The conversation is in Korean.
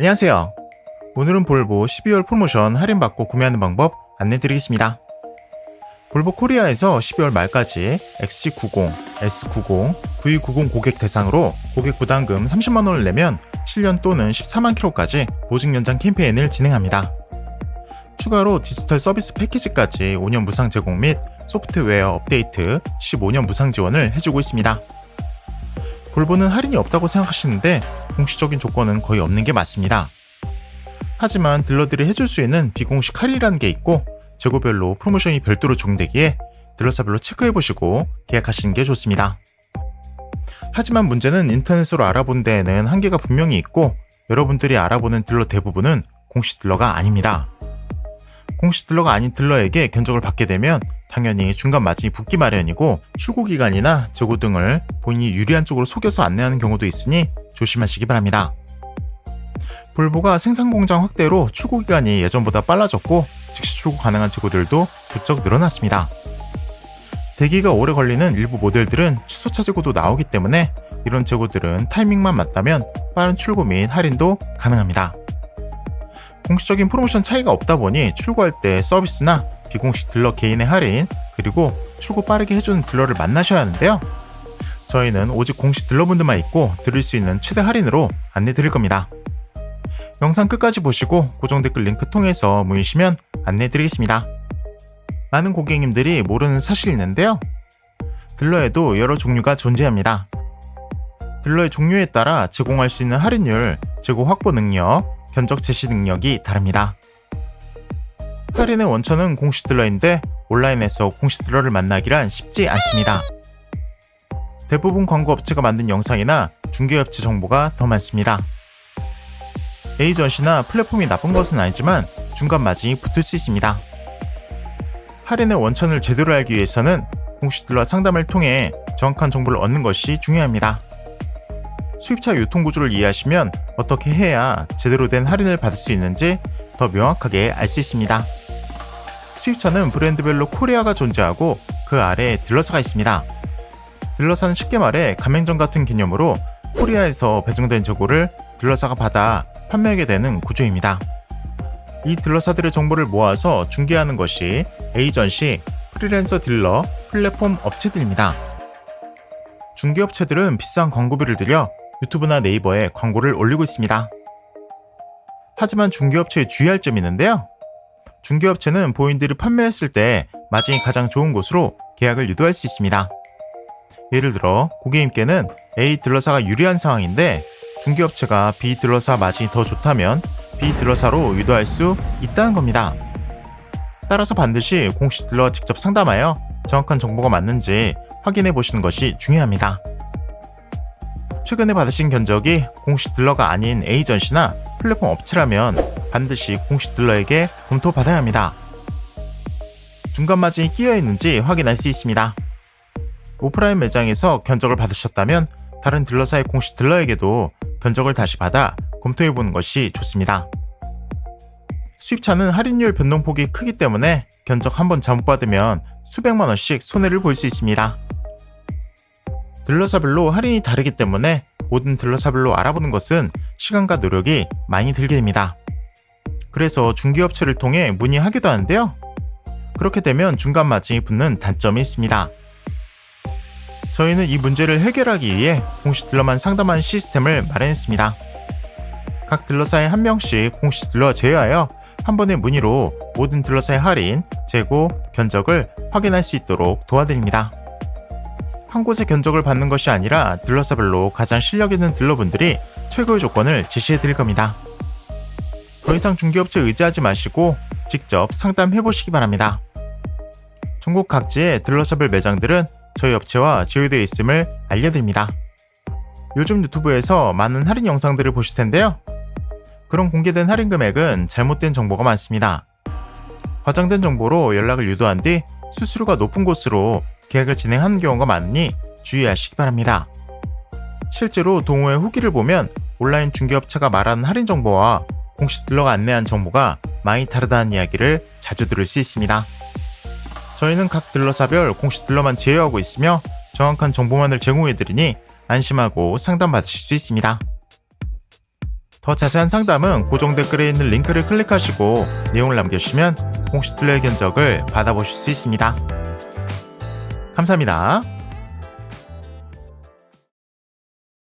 안녕하세요. 오늘은 볼보 12월 프로모션 할인받고 구매하는 방법 안내드리겠습니다. 볼보 코리아에서 12월 말까지 XC90, S90, V90 고객 대상으로 고객 부담금 30만원을 내면 7년 또는 14만 킬로까지 보증 연장 캠페인을 진행합니다. 추가로 디지털 서비스 패키지까지 5년 무상 제공 및 소프트웨어 업데이트 15년 무상 지원을 해주고 있습니다. 볼보는 할인이 없다고 생각하시는데 공식적인 조건은 거의 없는 게 맞습니다. 하지만 딜러들이 해줄 수 있는 비공식 할인이라는 게 있고 재고별로 프로모션이 별도로 적용되기에 딜러사별로 체크해보시고 계약하시는 게 좋습니다. 하지만 문제는 인터넷으로 알아본 데에는 한계가 분명히 있고 여러분들이 알아보는 딜러 대부분은 공식 딜러가 아닙니다. 공식 딜러가 아닌 딜러에게 견적을 받게 되면 당연히 중간 마진이 붙기 마련이고 출고 기간이나 재고 등을 본인이 유리한 쪽으로 속여서 안내하는 경우도 있으니 조심하시기 바랍니다. 볼보가 생산 공장 확대로 출고 기간이 예전보다 빨라졌고 즉시 출고 가능한 재고들도 부쩍 늘어났습니다. 대기가 오래 걸리는 일부 모델들은 취소차 재고도 나오기 때문에 이런 재고들은 타이밍만 맞다면 빠른 출고 및 할인도 가능합니다. 공식적인 프로모션 차이가 없다 보니 출고할 때 서비스나 비공식 딜러 개인의 할인 그리고 출고 빠르게 해주는 딜러를 만나셔야 하는데요. 저희는 오직 공식 딜러분들만 있고 드릴 수 있는 최대 할인으로 안내 드릴 겁니다. 영상 끝까지 보시고 고정 댓글 링크 통해서 모이시면 안내 드리겠습니다. 많은 고객님들이 모르는 사실이 있는데요. 딜러에도 여러 종류가 존재합니다. 딜러의 종류에 따라 제공할 수 있는 할인율, 재고 확보 능력, 견적 제시 능력이 다릅니다. 할인의 원천은 공식 딜러인데 온라인에서 공식 딜러를 만나기란 쉽지 않습니다. 대부분 광고 업체가 만든 영상이나 중개업체 정보가 더 많습니다. 에이전시나 플랫폼이 나쁜 것은 아니지만 중간 마진이 붙을 수 있습니다. 할인의 원천을 제대로 알기 위해서는 딜러 상담을 통해 정확한 정보를 얻는 것이 중요합니다. 수입차 유통 구조를 이해하시면 어떻게 해야 제대로 된 할인을 받을 수 있는지 더 명확하게 알 수 있습니다. 수입차는 브랜드별로 코리아가 존재하고 그 아래에 딜러사가 있습니다. 딜러사는 쉽게 말해 가맹점 같은 개념으로 코리아에서 배정된 재고를 딜러사가 받아 판매하게 되는 구조입니다. 이 딜러사들의 정보를 모아서 중개하는 것이 에이전시, 프리랜서 딜러, 플랫폼 업체들입니다. 중개업체들은 비싼 광고비를 들여 유튜브나 네이버에 광고를 올리고 있습니다. 하지만 중개업체에 주의할 점이 있는데요. 중개업체는 보인들이 판매했을 때 마진이 가장 좋은 곳으로 계약을 유도할 수 있습니다. 예를 들어 고객님께는 A 딜러사가 유리한 상황인데 중개업체가 B 딜러사 마진이 더 좋다면 B 딜러사로 유도할 수 있다는 겁니다. 따라서 반드시 공식 딜러와 직접 상담하여 정확한 정보가 맞는지 확인해 보시는 것이 중요합니다. 최근에 받으신 견적이 공식 딜러가 아닌 에이전시나 플랫폼 업체라면 반드시 공식 딜러에게 검토받아야 합니다. 중간 마진이 끼어 있는지 확인할 수 있습니다. 오프라인 매장에서 견적을 받으셨다면 다른 딜러사의 공식 딜러에게도 견적을 다시 받아 검토해 보는 것이 좋습니다. 수입차는 할인율 변동폭이 크기 때문에 견적 한 번 잘못 받으면 수백만 원씩 손해를 볼 수 있습니다. 딜러사별로 할인이 다르기 때문에 모든 딜러사별로 알아보는 것은 시간과 노력이 많이 들게 됩니다. 그래서 중개업체를 통해 문의하기도 하는데요. 그렇게 되면 중간 마진이 붙는 단점이 있습니다. 저희는 이 문제를 해결하기 위해 공식 딜러만 상담하는 시스템을 마련했습니다. 각 딜러사에 한 명씩 공식 딜러 제외하여 한 번의 문의로 모든 딜러사의 할인, 재고, 견적을 확인할 수 있도록 도와드립니다. 한 곳의 견적을 받는 것이 아니라 딜러사별로 가장 실력 있는 딜러분들이 최고의 조건을 제시해 드릴 겁니다. 더 이상 중개업체 의지하지 마시고 직접 상담해 보시기 바랍니다. 전국 각지의 딜러샵별 매장들은 저희 업체와 제휴되어 있음을 알려드립니다. 요즘 유튜브에서 많은 할인 영상들을 보실 텐데요. 그런 공개된 할인 금액은 잘못된 정보가 많습니다. 과장된 정보로 연락을 유도한 뒤 수수료가 높은 곳으로 계약을 진행하는 경우가 많으니 주의하시기 바랍니다. 실제로 동호회 후기를 보면 온라인 중개업체가 말하는 할인 정보와 공식 딜러가 안내한 정보가 많이 다르다는 이야기를 자주 들을 수 있습니다. 저희는 각 딜러사별 공식 딜러만 제휴하고 있으며 정확한 정보만을 제공해드리니 안심하고 상담받으실 수 있습니다. 더 자세한 상담은 고정 댓글에 있는 링크를 클릭하시고 내용을 남겨주시면 홍시 툴레의 견적을 받아보실 수 있습니다. 감사합니다.